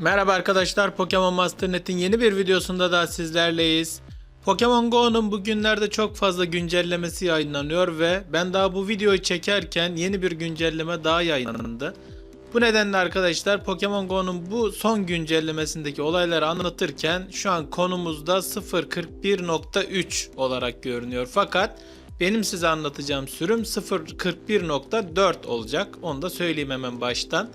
Merhaba arkadaşlar, Pokemon Master Net'in yeni bir videosunda da sizlerleyiz. Pokemon Go'nun bugünlerde çok fazla güncellemesi yayınlanıyor ve ben daha bu videoyu çekerken yeni bir güncelleme daha yayınlandı. Bu nedenle arkadaşlar Pokemon Go'nun bu son güncellemesindeki olayları anlatırken şu an konumuzda 0.41.3 olarak görünüyor. Fakat benim size anlatacağım sürüm 0.41.4 olacak. Onu da söyleyeyim hemen baştan.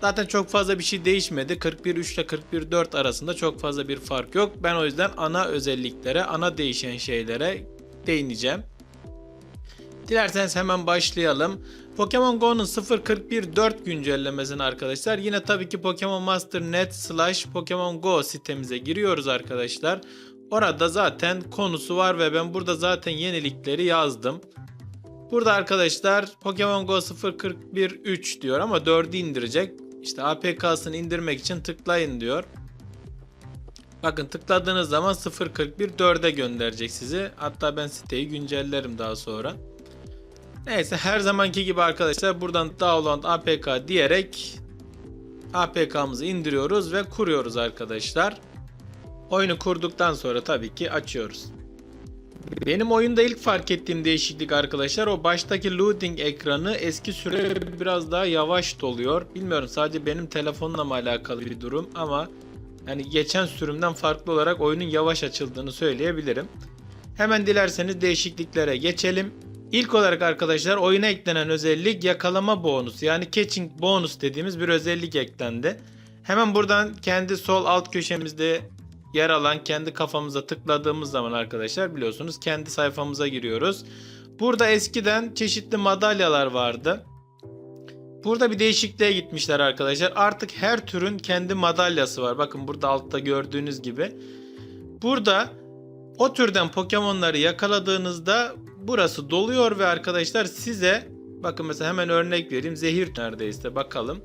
Zaten çok fazla bir şey değişmedi. 41.3 ile 41.4 arasında çok fazla bir fark yok. Ben o yüzden ana özelliklere, ana değişen şeylere değineceğim. Dilerseniz hemen başlayalım. Pokemon Go'nun 0.41.4 güncellemesini arkadaşlar. Yine tabii ki Pokemon Master Net slash Pokemon Go sitemize giriyoruz arkadaşlar. Orada zaten konusu var ve ben burada zaten yenilikleri yazdım. Burada arkadaşlar Pokemon Go 0.41.3 diyor ama 4'ü indirecek. İşte APK'sını indirmek için tıklayın diyor. Bakın tıkladığınız zaman 0.41.4'e gönderecek sizi. Hatta ben siteyi güncellerim daha sonra. Neyse her zamanki gibi arkadaşlar buradan download APK diyerek APK'mızı indiriyoruz ve kuruyoruz arkadaşlar. Oyunu kurduktan sonra tabii ki açıyoruz. Benim oyunda ilk fark ettiğim değişiklik arkadaşlar o baştaki loading ekranı eski süre biraz daha yavaş doluyor. Bilmiyorum sadece benim telefonla mı alakalı bir durum ama yani geçen sürümden farklı olarak oyunun yavaş açıldığını söyleyebilirim. Hemen dilerseniz değişikliklere geçelim. İlk olarak arkadaşlar oyuna eklenen özellik yakalama bonusu yani catching bonus dediğimiz bir özellik eklendi. Hemen buradan kendi sol alt köşemizde yer alan kendi kafamıza tıkladığımız zaman arkadaşlar biliyorsunuz kendi sayfamıza giriyoruz. Burada eskiden çeşitli madalyalar vardı. Burada bir değişikliğe gitmişler arkadaşlar. Artık her türün kendi madalyası var. Bakın burada altta gördüğünüz gibi. Burada o türden Pokemon'ları yakaladığınızda burası doluyor ve arkadaşlar size bakın mesela hemen örnek vereyim. Zehir neredeyse bakalım.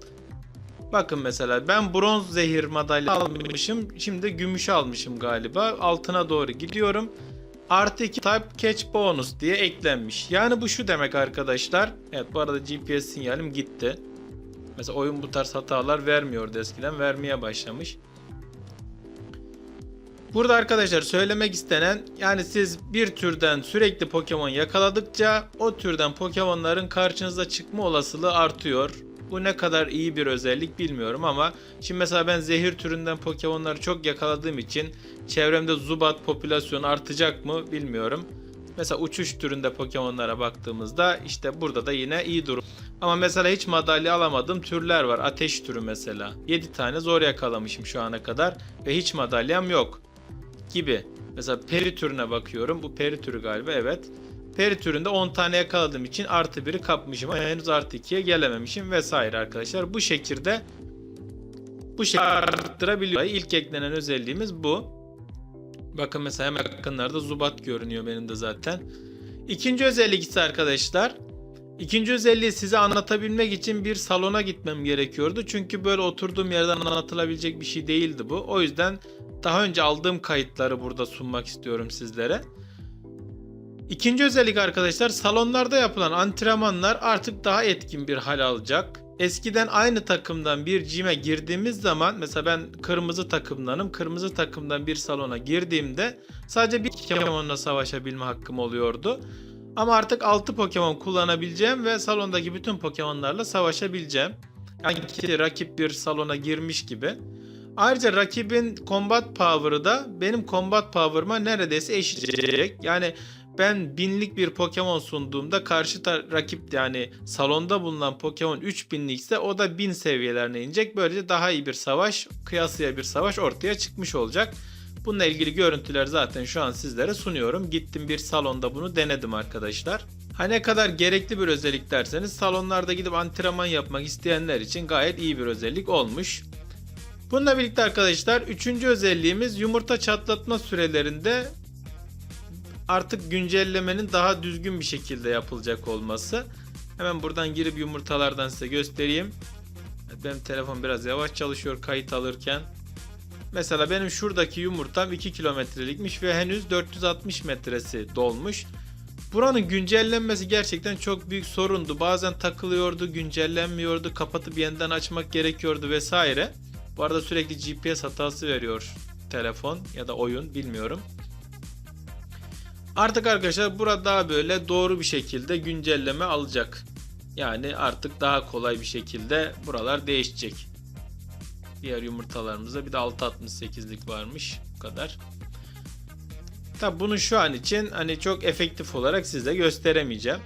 Bakın mesela ben bronz zehir madalya almışım. Şimdi gümüş almışım galiba. Altına doğru gidiyorum. Artı 2 type catch bonus diye eklenmiş. Yani bu şu demek arkadaşlar. Evet bu arada GPS sinyalim gitti. Mesela oyun bu tarz hatalar vermiyordu eskiden. Vermeye başlamış. Burada arkadaşlar söylemek istenen yani siz bir türden sürekli Pokemon yakaladıkça o türden Pokemon'ların karşınıza çıkma olasılığı artıyor. Bu ne kadar iyi bir özellik bilmiyorum ama şimdi mesela ben zehir türünden Pokemon'ları çok yakaladığım için çevremde Zubat popülasyonu artacak mı bilmiyorum. Mesela uçuş türünde Pokemon'lara baktığımızda işte burada da yine iyi durum. Ama mesela hiç madalya alamadığım türler var. Ateş türü mesela. 7 tane zor yakalamışım şu ana kadar ve hiç madalyam yok gibi. Mesela peri türüne bakıyorum. Bu peri türü galiba evet. Peri türünde 10 tane yakaladığım için artı 1'i kapmışım ama henüz artı 2'ye gelememişim vesaire arkadaşlar. Bu şekilde bu şekilde arttırabiliyor. İlk eklenen özelliğimiz bu. Bakın mesela hemen yakınlarda Zubat görünüyor benim de zaten. İkinci özellik ise arkadaşlar İkinci özelliği size anlatabilmek için bir salona gitmem gerekiyordu. Çünkü böyle oturduğum yerden anlatılabilecek bir şey değildi bu. O yüzden daha önce aldığım kayıtları burada sunmak istiyorum sizlere. İkinci özellik arkadaşlar salonlarda yapılan antrenmanlar artık daha etkin bir hal alacak. Eskiden aynı takımdan bir cime girdiğimiz zaman mesela ben kırmızı takımdanım. Kırmızı takımdan bir salona girdiğimde sadece bir Pokemon'la savaşabilme hakkım oluyordu. Ama artık 6 Pokemon kullanabileceğim ve salondaki bütün Pokemon'larla savaşabileceğim. Yani ki rakip bir salona girmiş gibi. Ayrıca rakibin combat power'ı da benim combat power'ıma neredeyse eşitleyecek. Yani ben binlik bir Pokemon sunduğumda karşı rakip yani salonda bulunan Pokemon 3000'lik ise o da 1000 seviyelerine inecek. Böylece daha iyi bir savaş, kıyasıya bir savaş ortaya çıkmış olacak. Bununla ilgili görüntüler zaten şu an sizlere sunuyorum. Gittim bir salonda bunu denedim arkadaşlar. Ha ne kadar gerekli bir özellik derseniz salonlarda gidip antrenman yapmak isteyenler için gayet iyi bir özellik olmuş. Bununla birlikte arkadaşlar üçüncü özelliğimiz yumurta çatlatma sürelerinde artık güncellemenin daha düzgün bir şekilde yapılacak olması. Hemen buradan girip yumurtalardan size göstereyim. Benim telefon biraz yavaş çalışıyor kayıt alırken. Mesela benim şuradaki yumurtam 2 kilometrelikmiş ve henüz 460 metresi dolmuş. Buranın güncellenmesi gerçekten çok büyük sorundu. Bazen takılıyordu, güncellenmiyordu, kapatıp yeniden açmak gerekiyordu vesaire. Bu arada sürekli GPS hatası veriyor telefon ya da oyun bilmiyorum. Artık arkadaşlar burada daha böyle doğru bir şekilde güncelleme alacak. Yani artık daha kolay bir şekilde buralar değişecek. Diğer yumurtalarımızda bir de 6.68'lik varmış. Bu kadar. Tabi bunu şu an için hani çok efektif olarak size gösteremeyeceğim.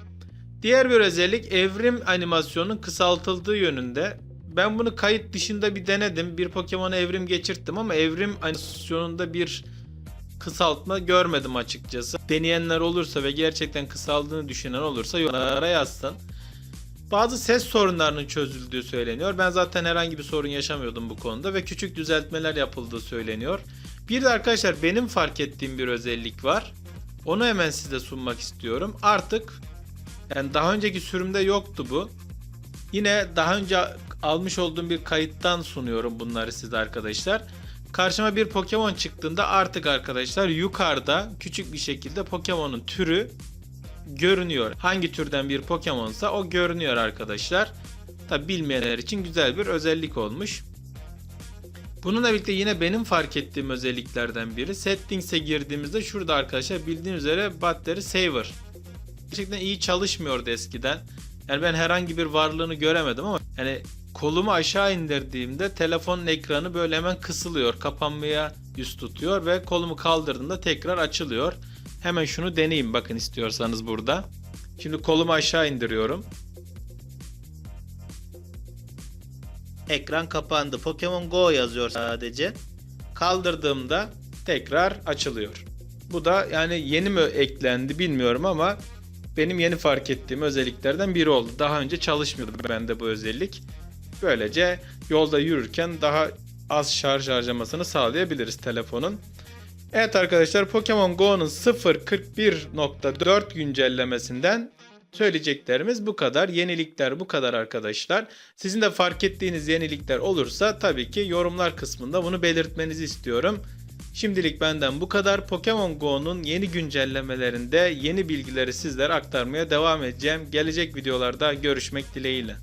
Diğer bir özellik evrim animasyonunun kısaltıldığı yönünde. Ben bunu kayıt dışında bir denedim. Bir Pokemon'a evrim geçirttim ama evrim animasyonunda bir kısaltma görmedim açıkçası. Deneyenler olursa ve gerçekten kısaldığını düşünen olursa yorumlara yazsın. Bazı ses sorunlarının çözüldüğü söyleniyor. Ben zaten herhangi bir sorun yaşamıyordum bu konuda ve küçük düzeltmeler yapıldığı söyleniyor. Bir de arkadaşlar benim fark ettiğim bir özellik var. Onu hemen size sunmak istiyorum. Artık yani daha önceki sürümde yoktu bu. Yine daha önce almış olduğum bir kayıttan sunuyorum bunları size arkadaşlar. Karşıma bir Pokemon çıktığında artık arkadaşlar yukarıda küçük bir şekilde Pokemon'un türü görünüyor. Hangi türden bir Pokemon'sa o görünüyor arkadaşlar. Tabi bilmeyenler için güzel bir özellik olmuş. Bununla birlikte yine benim fark ettiğim özelliklerden biri Settings'e girdiğimizde şurada arkadaşlar bildiğiniz üzere Battery Saver. Gerçekten iyi çalışmıyordu eskiden. Yani ben herhangi bir varlığını göremedim ama yani kolumu aşağı indirdiğimde telefonun ekranı böyle hemen kısılıyor. Kapanmaya yüz tutuyor ve kolumu kaldırdığımda tekrar açılıyor. Hemen şunu deneyeyim bakın istiyorsanız burada. Şimdi kolumu aşağı indiriyorum. Ekran kapandı. Pokemon Go yazıyor sadece. Kaldırdığımda tekrar açılıyor. Bu da yani yeni mi eklendi bilmiyorum ama benim yeni fark ettiğim özelliklerden biri oldu. Daha önce çalışmıyordu bende bu özellik. Böylece yolda yürürken daha az şarj harcamasını sağlayabiliriz telefonun. Evet arkadaşlar Pokemon Go'nun 0.41.4 güncellemesinden söyleyeceklerimiz bu kadar. Yenilikler bu kadar arkadaşlar. Sizin de fark ettiğiniz yenilikler olursa tabii ki yorumlar kısmında bunu belirtmenizi istiyorum. Şimdilik benden bu kadar. Pokemon Go'nun yeni güncellemelerinde yeni bilgileri sizlere aktarmaya devam edeceğim. Gelecek videolarda görüşmek dileğiyle.